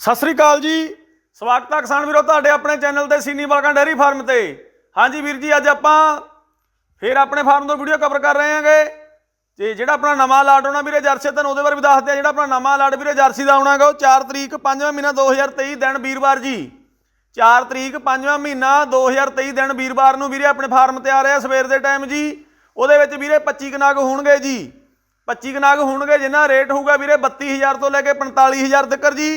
ਸਤਿ ਸ੍ਰੀ ਅਕਾਲ ਜੀ। ਸਵਾਗਤ ਹੈ ਕਿਸਾਨ ਵੀਰੋ ਤੁਹਾਡੇ ਆਪਣੇ ਚੈਨਲ ਤੇ ਸੀਨੀ ਬਾਲਕਾਂ ਡੇਅਰੀ ਫਾਰਮ ਤੇ। ਹਾਂਜੀ ਵੀਰ ਜੀ, ਅੱਜ ਆਪਾਂ ਫੇਰ ਆਪਣੇ ਫਾਰਮ ਤੋਂ ਵੀਡੀਓ ਕਵਰ ਕਰ ਰਹੇ ਹਾਂਗੇ। ਤੇ ਜਿਹੜਾ ਆਪਣਾ ਨਵਾਂ ਲਾਟ ਆਉਣਾ ਵੀਰੇ ਜਰਸੀ, ਤੁਹਾਨੂੰ ਉਹਦੇ ਬਾਰੇ ਵੀ ਦੱਸਦੇ ਆ ਜਿਹੜਾ ਆਪਣਾ ਨਵਾਂ ਲਾਟ ਵੀਰੇ ਜਰਸੀ ਦਾ ਆਉਣਾਗਾ ਉਹ 4 ਤਰੀਕ 5ਵਾਂ ਮਹੀਨਾ 2023 ਦਿਨ ਵੀਰਵਾਰ ਜੀ। 4 ਤਰੀਕ 5ਵਾਂ ਮਹੀਨਾ 2023 ਦਿਨ ਵੀਰਵਾਰ ਨੂੰ ਵੀਰੇ ਆਪਣੇ ਫਾਰਮ ਤੇ ਆ ਰਿਹਾ ਸਵੇਰ ਦੇ ਟਾਈਮ ਜੀ। ਉਹਦੇ ਵਿੱਚ ਵੀਰੇ 25 ਕਨਾਗ ਹੋਣਗੇ ਜੀ। 25 ਕਨਾਗ ਹੋਣਗੇ, ਜਿੰਨਾ ਰੇਟ ਹੋਊਗਾ ਵੀਰੇ 32000 ਤੋਂ ਲੈ ਕੇ 45000 ਤੱਕ ਜੀ।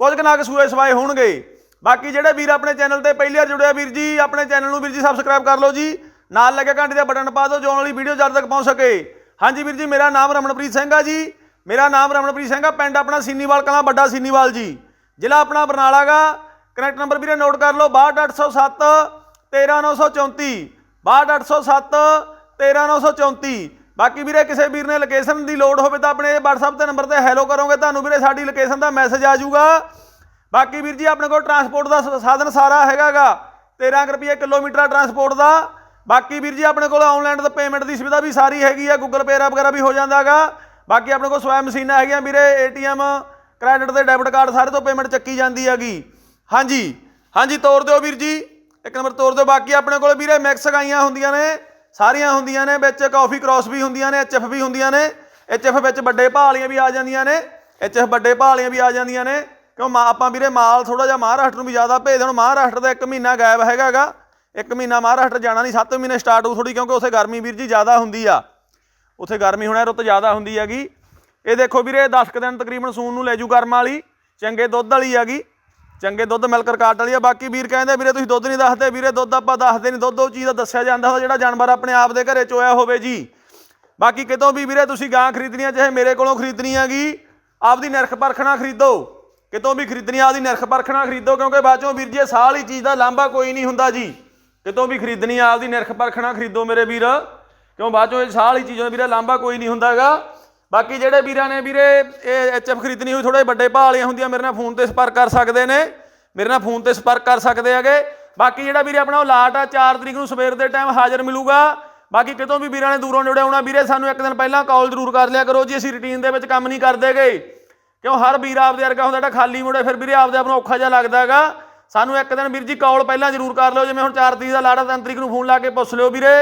ਕੁਝ ਕਨਾਗ ਸੂਏ ਸਵਾਏ ਹੋਣਗੇ। ਬਾਕੀ ਜਿਹੜੇ ਵੀਰ ਆਪਣੇ ਚੈਨਲ ਤੇ ਪਹਿਲੀ ਵਾਰ ਜੁੜਿਆ ਵੀਰ ਜੀ, ਆਪਣੇ ਚੈਨਲ ਨੂੰ ਵੀਰ ਜੀ ਸਬਸਕ੍ਰਾਈਬ ਕਰ ਲਓ ਜੀ। ਨਾਲ ਲੱਗੇ ਘੰਟੀ ਦਾ ਬਟਨ ਪਾ ਦਿਓ, ਜੋ ਆਉਣ ਵਾਲੀ ਵੀਡੀਓ ਜਦ ਤੱਕ ਪਹੁੰਚ ਸਕੇ। ਹਾਂਜੀ ਵੀਰ ਜੀ, ਮੇਰਾ ਨਾਮ ਰਮਨਪ੍ਰੀਤ ਸਿੰਘ ਆ ਜੀ। ਮੇਰਾ ਨਾਮ ਰਮਨਪ੍ਰੀਤ ਸਿੰਘ ਆ, ਪਿੰਡ ਆਪਣਾ ਸੀਨੀਵਾਲ ਕਲਾਂ, ਵੱਡਾ ਸੀਨੀਵਾਲ ਜੀ। ਜ਼ਿਲ੍ਹਾ ਆਪਣਾ ਬਰਨਾਲਾ ਗਾ। ਕਨੈਕਟ ਨੰਬਰ ਵੀਰੇ ਨੋਟ ਕਰ ਲਓ 62807 13934 62807 13934 ਬਾਕੀ ਵੀਰੇ, ਕਿਸੇ ਵੀਰ ਨੇ ਲੋਕੇਸ਼ਨ ਦੀ ਲੋਡ ਹੋਵੇ ਤਾਂ ਆਪਣੇ WhatsApp ਤੇ ਨੰਬਰ ਤੇ ਹੈਲੋ ਕਰੋਗੇ, ਤੁਹਾਨੂੰ ਵੀਰੇ ਸਾਡੀ ਲੋਕੇਸ਼ਨ ਦਾ ਮੈਸੇਜ ਆ ਜਾਊਗਾ। ਬਾਕੀ ਵੀਰ ਜੀ, ਆਪਣੇ ਕੋਲ ਟਰਾਂਸਪੋਰਟ ਦਾ ਸ- ਸਾਧਨ ਸਾਰਾ ਹੈਗਾਗਾ 13 ਰੁਪਏ ਕਿਲੋਮੀਟਰ ਆ ਟਰਾਂਸਪੋਰਟ ਦਾ। ਬਾਕੀ ਵੀਰ ਜੀ, ਆਪਣੇ ਕੋਲ ਆਨਲਾਈਨ ਦਾ ਪੇਮੈਂਟ ਦੀ ਸੁਵਿਧਾ ਵੀ ਸਾਰੀ ਹੈਗੀ ਆ ਗੂਗਲ ਪੇ ਵਗੈਰਾ ਵੀ ਹੋ ਜਾਂਦਾਗਾ। ਬਾਕੀ ਆਪਣੇ ਕੋਲ ਸਵੈ ਮਸ਼ੀਨਾਂ ਹੈਗੀਆਂ ਵੀਰੇ ਏਟੀਐਮ ਕ੍ਰੈਡਿਟ ਤੇ ਡੈਬਿਟ ਕਾਰਡ ਸਾਰੇ ਤੋਂ ਪੇਮੈਂਟ ਚੱਕੀ ਜਾਂਦੀ ਹੈਗੀ। ਹਾਂਜੀ ਹਾਂਜੀ, ਤੋਰ ਦਿਓ ਵੀਰ ਜੀ, ਇੱਕ ਨੰਬਰ ਤੋਰ ਦਿਓ। ਬਾਕੀ ਆਪਣੇ ਕੋਲ ਵੀਰੇ ਮਿਕਸ ਗਾਈਆਂ ਹੁੰਦੀਆਂ ਨੇ ਸਾਰੀਆਂ ਹੁੰਦੀਆਂ ਨੇ ਵਿੱਚ ਕਾਫੀ ਕ੍ਰਾਸ ਵੀ ਹੁੰਦੀਆਂ ਨੇ ਐਚਐਫ ਵੀ ਹੁੰਦੀਆਂ ਨੇ। ਐਚਐਫ ਵਿੱਚ ਵੱਡੇ ਭਾਲੀਆਂ ਵੀ ਆ ਜਾਂਦੀਆਂ ਨੇ। ਐਚਐਫ ਵੱਡੇ ਭਾਲੀਆਂ ਵੀ ਆ ਜਾਂਦੀਆਂ ਨੇ। ਕਿਉਂ ਮਾ- ਆਪਾਂ ਵੀਰੇ ਮਾਲ ਥੋੜਾ ਜਿਹਾ ਮਹਾਰਾਸ਼ਟਰ ਨੂੰ ਵੀ ਜ਼ਿਆਦਾ ਭੇਜ ਦੇਣ। ਮਹਾਰਾਸ਼ਟਰ ਦਾ ਇੱਕ ਮਹੀਨਾ ਗਾਇਬ ਹੈਗਾਗਾ। ਇੱਕ ਮਹੀਨਾ ਮਹਾਰਾਸ਼ਟਰ ਜਾਣਾ ਨਹੀਂ 7 ਮਹੀਨੇ ਸਟਾਰਟ ਹੋ ਥੋੜੀ ਕਿਉਂਕਿ ਉੱਥੇ ਗਰਮੀ ਵੀਰ ਜੀ ਜ਼ਿਆਦਾ ਹੁੰਦੀ ਆ। ਉੱਥੇ ਗਰਮੀ ਹੋਣਾ ਰੁੱਤ ਜ਼ਿਆਦਾ ਹੁੰਦੀ ਹੈਗੀ। ਇਹ ਦੇਖੋ ਵੀਰੇ 10 ਕੁ ਦਿਨ ਤਕਰੀਬਨ ਸੂਨ ਨੂੰ ਲੈ ਜੂ ਕਰਮ ਵਾਲੀ। ਚੰਗੇ ਦੁੱਧ ਵਾਲੀ ਹੈਗੀ। ਚੰਗੇ ਦੁੱਧ ਮਿਲਕ ਰਿਕਾਰਡ ਵਾਲੀ ਆ, ਬਾਕੀ ਵੀਰ ਕਹਿੰਦੇ, ਵੀਰੇ ਤੁਸੀਂ ਦੁੱਧ ਨਹੀਂ ਦੱਸਦੇ, ਵੀਰੇ ਦੁੱਧ ਆਪਾਂ ਦੱਸਦੇ ਨਹੀਂ। ਦੁੱਧ ਉਹ ਚੀਜ਼ ਦਾ ਦੱਸਿਆ ਜਾਂਦਾ ਹੁੰਦਾ ਜਿਹੜਾ ਜਾਨਵਰ ਆਪਣੇ ਆਪ ਦੇ ਘਰੇ ਚੋਇਆ ਹੋਵੇ ਜੀ। ਬਾਕੀ ਕਿਤੋਂ ਵੀ ਵੀਰੇ ਤੁਸੀਂ ਗਾਂ ਖਰੀਦਣੀ ਆ ਚਾਹੇ ਮੇਰੇ ਕੋਲੋਂ ਖਰੀਦਣੀ ਹੈਗੀ ਆਪਦੀ ਨਿਰਖ ਪਰਖਣਾ ਖਰੀਦੋ। ਕਿਤੋਂ ਵੀ ਖਰੀਦਣੀ ਆਪਦੀ ਨਿਰਖ ਪਰਖਣਾ ਖਰੀਦੋ, ਕਿਉਂਕਿ ਬਾਅਦੋਂ ਵੀਰ ਜੀ ਇਹ ਸਾਹ ਵਾਲੀ ਚੀਜ਼ ਦਾ ਲਾਂਭਾ ਕੋਈ ਨਹੀਂ ਹੁੰਦਾ ਜੀ। ਕਿਤੋਂ ਵੀ ਖਰੀਦਣੀ ਆਪਦੀ ਨਿਰਖ ਪਰਖਣਾ ਖਰੀਦੋ ਮੇਰੇ ਵੀਰ। ਕਿਉਂ ਬਾਅਦੋਂ ਇਹ ਸਾਹ ਵਾਲੀ ਚੀਜ਼ਾਂ ਵੀਰੇ ਲਾਂਭਾ ਕੋਈ ਨਹੀਂ ਹੁੰਦਾਗਾ ਬਾਕੀ ਜਿਹੜੇ ਵੀਰਾਂ ਨੇ ਵੀਰੇ, ਇਹ ਐਚਐਫ ਖਰੀਦਣੀ ਹੋਈ ਥੋੜੇ ਵੱਡੇ ਭਾਅ ਵਾਲੀਆਂ ਹੁੰਦੀਆਂ, ਮੇਰੇ ਨਾਲ ਫੋਨ ਤੇ ਸੰਪਰਕ ਕਰ ਸਕਦੇ ਨੇ। ਮੇਰੇ ਨਾਲ ਫੋਨ ਤੇ ਸੰਪਰਕ ਕਰ ਸਕਦੇ ਹੈਗੇ। ਬਾਕੀ ਜਿਹੜਾ ਵੀਰੇ ਆਪਣਾ ਉਹ ਲਾਟ ਆ 4 ਤਰੀਕ ਨੂੰ ਸਵੇਰ ਦੇ ਟਾਈਮ ਹਾਜ਼ਰ ਮਿਲੂਗਾ। ਬਾਕੀ ਕਿਤੋਂ ਵੀ ਵੀਰਾਂ ਨੇ ਦੂਰੋਂ ਨੇੜੇ ਆਉਣਾ, ਵੀਰੇ ਸਾਨੂੰ ਇੱਕ ਦਿਨ ਪਹਿਲਾਂ ਕਾਲ ਜ਼ਰੂਰ ਕਰ ਲਿਆ ਕਰੋ ਜੀ, ਅਸੀਂ ਰੁਟੀਨ ਦੇ ਵਿੱਚ ਕੰਮ ਨਹੀਂ ਕਰਦੇਗੇ ਕਿਉਂ, ਹਰ ਵੀਰ ਆਪਦੇ ਵਰਗਾ ਹੁੰਦਾ, ਜਿਹੜਾ ਖਾਲੀ ਮੁੜੇ ਫਿਰ ਵੀਰੇ ਆਪਦੇ ਆਪ ਨੂੰ ਔਖਾ ਜਿਹਾ ਲੱਗਦਾ ਹੈਗਾ। ਸਾਨੂੰ ਇੱਕ ਦਿਨ ਵੀਰ ਜੀ ਕਾਲ ਪਹਿਲਾਂ ਜ਼ਰੂਰ ਕਰ ਲਿਓ, ਜਿਵੇਂ ਹੁਣ 4 ਤਰੀਕ ਦਾ ਲਾਟ ਆ 3 ਤਰੀਕ ਨੂੰ ਫੋਨ ਲਾ ਕੇ ਪੁੱਛ ਲਿਓ ਵੀਰੇ।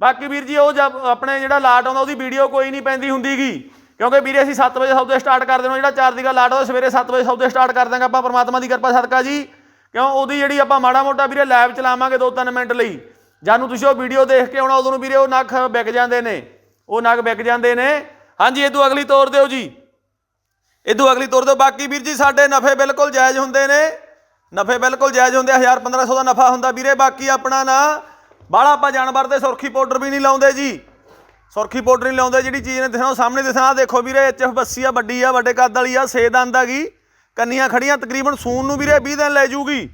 ਬਾਕੀ ਵੀਰ ਜੀ, ਉਹ ਜਦ ਆਪਣੇ ਜਿਹੜਾ ਲਾਟ ਆਉਂਦਾ, ਉਹਦੀ ਵੀਡੀਓ ਕੋਈ ਨਹੀਂ ਪੈਂਦੀ ਹੁੰਦੀਗੀ। ਕਿਉਂਕਿ ਵੀਰੇ, ਅਸੀਂ 7 ਵਜੇ ਸੌਦੇ ਸਟਾਰਟ ਕਰ ਦੇਣਾ, ਜਿਹੜਾ 4 ਤਰੀਕ ਦਾ ਲਾਟ ਉਹਦਾ ਸਵੇਰੇ 7 ਵਜੇ ਸੌਦੇ ਸਟਾਰਟ ਕਰ ਦਾਂਗੇ ਆਪਾਂ, ਪਰਮਾਤਮਾ ਦੀ ਕਿਰਪਾ, ਸਦਕਾ ਜੀ। ਕਿਉਂ, ਉਹਦੀ ਜਿਹੜੀ ਆਪਾਂ ਮਾੜਾ ਮੋਟਾ ਵੀਰੇ ਲਾਈਵ ਚਲਾਵਾਂਗੇ 2-3 ਮਿੰਟ ਲਈ। ਜਾਨੂੰ ਤੁਸੀਂ ਉਹ ਵੀਡੀਓ ਦੇਖ ਕੇ ਆਉਣਾ, ਉਦੋਂ ਨੂੰ ਵੀਰੇ ਉਹ ਨੱਖ ਵਿਕ ਜਾਂਦੇ ਨੇ। ਉਹ ਨੱਖ ਵਿਕ ਜਾਂਦੇ ਨੇ। ਹਾਂਜੀ, ਇਹ ਤੋਂ ਅਗਲੀ ਤੋਰ ਦਿਓ ਜੀ। ਇਦੋਂ ਅਗਲੀ ਤੋਰ ਦਿਓ। ਬਾਕੀ ਵੀਰ ਜੀ, ਸਾਡੇ ਨਫੇ ਬਿਲਕੁਲ ਜਾਇਜ਼ ਹੁੰਦੇ ਨੇ। ਨਫੇ ਬਿਲਕੁਲ ਜਾਇਜ਼ ਹੁੰਦੇ 1000 1500 ਦਾ ਨਫਾ ਹੁੰਦਾ ਵੀਰੇ। ਬਾਕੀ ਆਪਣਾ ਨਾ ਬਾਹਲਾ ਆਪਾਂ ਜਾਨਵਰ ਤੇ ਸੁਰਖੀ ਪਾਊਡਰ ਵੀ ਨਹੀਂ ਲਾਉਂਦੇ ਜੀ। ਸੁਰਖੀ ਪਾਊਡਰ ਨਹੀਂ ਲਾਉਂਦੇ, ਜਿਹੜੀ ਚੀਜ਼ ਨੇ ਦਿਖਾਉ ਸਾਹਮਣੇ ਦਿਖਣਾ ਦੇਖੋ ਵੀਰੇ ਐਚਐਫ ਬੱਸੀ ਆ, ਵੱਡੀ ਆ, ਵੱਡੇ ਕੱਦ ਵਾਲੀ ਆ, ਛੇ ਦੰਦ ਹੈਗੀ ਕੰਨੀਆਂ ਖੜੀਆਂ ਤਕਰੀਬਨ ਸੂਨ ਨੂੰ ਵੀਰੇ 20 ਦਿਨ ਲੈ ਜੂਗੀ।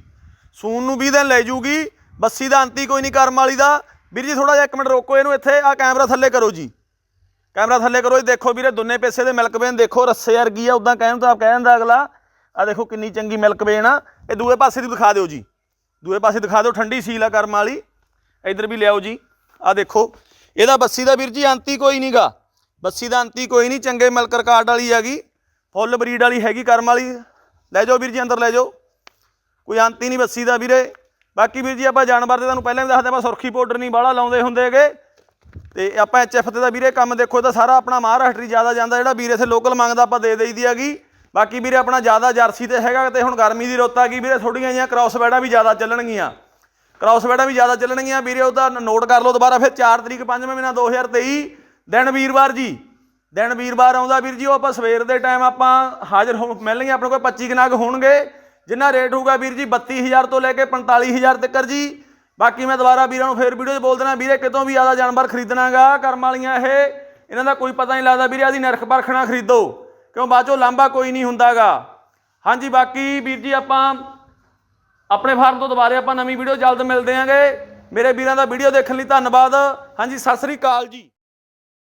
ਸੂਨ ਨੂੰ 20 ਦਿਨ ਲੈ ਜੂਗੀ। ਬੱਸੀ ਦਾ ਅੰਤੀ ਕੋਈ ਨਹੀਂ ਕਰਮ ਵਾਲੀ ਦਾ। ਵੀਰ ਜੀ ਥੋੜਾ ਜਿਹਾ ਇੱਕ ਮਿੰਟ ਰੋਕੋ ਇਹਨੂੰ ਇੱਥੇ ਆ ਕੈਮਰਾ ਥੱਲੇ ਕਰੋ ਜੀ। ਕੈਮਰਾ ਥੱਲੇ ਕਰੋ ਜੀ ਦੇਖੋ ਵੀਰੇ, ਦੋਨੇ ਪੈਸੇ ਦੇ ਮਿਲਕ ਵੇਨ ਦੇਖੋ, ਰੱਸੇ ਵਰਗੀ ਆ ਉਦਾਂ ਕਹਿਣ ਤਾਂ ਆਪ ਕਹਿ ਦਿੰਦਾ ਅਗਲਾ। ਆ ਦੇਖੋ ਕਿੰਨੀ ਚੰਗੀ ਮਿਲਕ ਵੇਨ ਆ। ਇਹ ਦੂਏ ਪਾਸੇ ਦੀ ਦਿਖਾ ਦਿਓ ਜੀ। ਦੂਏ ਪਾਸੇ ਦਿਖਾ ਦਿਓ, ਠੰਡੀ ਸੀਲ ਆ ਕਰਮ ਵਾਲੀ। ਇੱਧਰ ਵੀ ਲਿਆਓ ਜੀ। ਆ ਦੇਖੋ, ਇਹਦਾ ਬੱਸੀ ਦਾ ਵੀਰ ਜੀ ਅੰਤੀ ਕੋਈ ਨਹੀਂਗਾ ਬੱਸੀ ਦਾ ਅੰਤੀ ਕੋਈ ਨਹੀਂ ਚੰਗੇ ਮਲਕਰ ਕਾਰਡ ਵਾਲੀ ਹੈਗੀ, ਫੁੱਲ ਬਰੀਡ ਵਾਲੀ ਹੈਗੀ ਕਰਮ ਵਾਲੀ। ਲੈ ਜਾਓ ਵੀਰ ਜੀ ਅੰਦਰ, ਲੈ ਜਾਓ। ਕੋਈ ਅੰਤੀ ਨਹੀਂ ਬੱਸੀ ਦਾ ਵੀਰੇ। ਬਾਕੀ ਵੀਰ ਜੀ ਆਪਾਂ ਜਾਨਵਰ 'ਤੇ ਤੁਹਾਨੂੰ ਪਹਿਲਾਂ ਵੀ ਦੱਸਦੇ ਆਪਾਂ ਸੁਰਖੀ ਪਾਊਡਰ ਨਹੀਂ ਬਾਹਲਾ ਲਾਉਂਦੇ ਹੁੰਦੇਗੇ ਤੇ ਆਪਾਂ ਐਚਐਫ ਤੇ ਦਾ ਵੀਰੇ ਕੰਮ ਦੇਖੋ, ਇਹ ਤਾਂ ਸਾਰਾ ਆਪਣਾ ਮਹਾਰਾਸ਼ਟਰੀ ਜ਼ਿਆਦਾ ਜਾਂਦਾ, ਜਿਹੜਾ ਵੀਰੇ ਇੱਥੇ ਲੋਕਲ ਮੰਗਦਾ, ਆਪਾਂ ਦੇ ਦੇਈਦੀ ਹੈਗੀ। ਬਾਕੀ ਵੀਰੇ ਆਪਣਾ ਜ਼ਿਆਦਾ ਜਰਸੀ ਤੇ ਹੈਗਾ ਤੇ ਹੁਣ ਗਰਮੀ ਦੀ ਰੁੱਤ ਆ ਗਈ, ਵੀਰੇ ਥੋੜੀਆਂ ਜਿਹੀਆਂ ਕ੍ਰਾਸ ਬੈਡਾਂ ਵੀ ਜ਼ਿਆਦਾ ਚੱਲਣਗੀਆਂ। ਕ੍ਰਾਸ ਬੈਡਾਂ ਵੀ ਜ਼ਿਆਦਾ ਚੱਲਣਗੀਆਂ। ਵੀਰੇ ਉਹਦਾ ਨੋਟ ਕਰ ਲਓ ਦੁਬਾਰਾ, ਫਿਰ 4 ਤਰੀਕ 5 ਮਹੀਨਾ 2023 ਦਿਨ ਵੀਰਵਾਰ ਜੀ, ਦਿਨ ਵੀਰਵਾਰ ਆਉਂਦਾ ਵੀਰ ਜੀ, ਉਹ ਆਪਾਂ ਸਵੇਰ ਦੇ ਟਾਈਮ ਆਪਾਂ ਹਾਜ਼ਰ ਹੋ ਮਿਲਣਗੇ ਆਪਣੇ ਕੋਲ 25 ਕਨਾਗ ਹੋਣਗੇ। ਜਿੰਨਾ ਰੇਟ ਹੋਊਗਾ ਵੀਰ ਜੀ 32000 ਤੋਂ ਲੈ ਕੇ 45000 ਤੱਕ ਜੀ। ਬਾਕੀ ਮੈਂ ਦੁਬਾਰਾ ਵੀਰਾਂ ਨੂੰ ਫੇਰ ਵੀਡੀਓ 'ਚ ਬੋਲ ਦੇਣਾ ਵੀਰੇ, ਕਿਤੋਂ ਵੀ ਜ਼ਿਆਦਾ ਜਾਨਵਰ ਖਰੀਦਣਾਗਾ, ਕਰਮ ਵਾਲੀਆਂ ਇਹ। ਇਹਨਾਂ ਦਾ ਕੋਈ ਪਤਾ ਨਹੀਂ ਲੱਗਦਾ, ਵੀਰੇ ਆਦੀ ਨਰਖ ਪਰਖਣਾ ਖਰੀਦੋ। ਕਿਉਂ, ਬਾਅਦ ਚੋਂ ਲਾਂਭਾ ਕੋਈ ਨਹੀਂ ਹੁੰਦਾਗਾ। ਹਾਂਜੀ, ਬਾਕੀ ਵੀਰ ਜੀ, ਆਪਾਂ ਆਪਣੇ ਫਾਰਮ ਤੋਂ ਦੁਬਾਰੇ ਆਪਾਂ ਨਵੀਂ ਵੀਡੀਓ ਜਲਦ ਮਿਲਦੇ ਆਂਗੇ। ਮੇਰੇ ਵੀਰਾਂ ਦਾ ਵੀਡੀਓ ਦੇਖਣ ਲਈ ਧੰਨਵਾਦ। ਹਾਂਜੀ, ਸਤਿ ਸ੍ਰੀ ਅਕਾਲ ਜੀ।